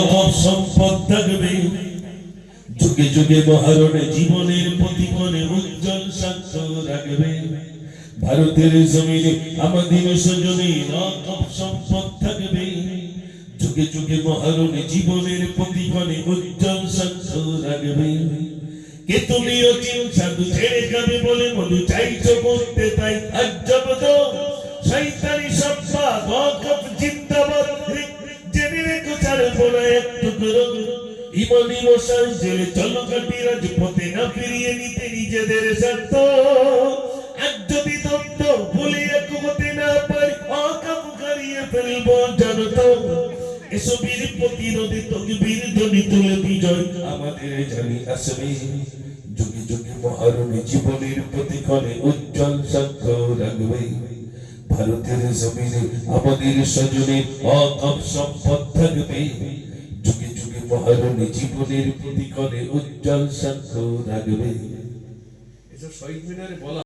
অভাব সম্পদ থাকবে। যুগে যুগে মহারণে জীবনের প্রতিকণে উজ্জ্বল সাক্ষ্য রাখবে। ভারতের জমিনে আমাদের সজনে রকম সম্পদ থাকবে। যুগে যুগে মহারণে জীবনের প্রতিকণে উজ্জ্বল সাক্ষ্য রাখবে। কে তুমিও চিন সাধু ছেড়ে যাবে বলে মধু চাইছো করতে তাই আজ রেখো ছাড়বো না ইমানি মশাই জেলে চলো কাটি রাজপথে না ফিরিয়ে নিতে নিজেদের স্বার্থ। আজ যদি দত্ত ভুলে এক হতে না পারি অকাপ কারিয়ে ফেলব জানো এসবের প্রতিরোধে তকবীর ধ্বনি তুলে বিজয় আমাদের জানি আসবে। যুগে যুগে মহারণী জীবনের প্রতিক্ষণে উজ্জ্বল সাক্ষ্য রাখবে। ভারতের জমিনে, আমাদের সজনে অকপ সম্পদ থাকবে। যুগে যুগে মহারণী জীবনের প্রতিক্ষণে উজ্জ্বল সাক্ষ্য রাখবে। এসব শহীদ মিনারে বলা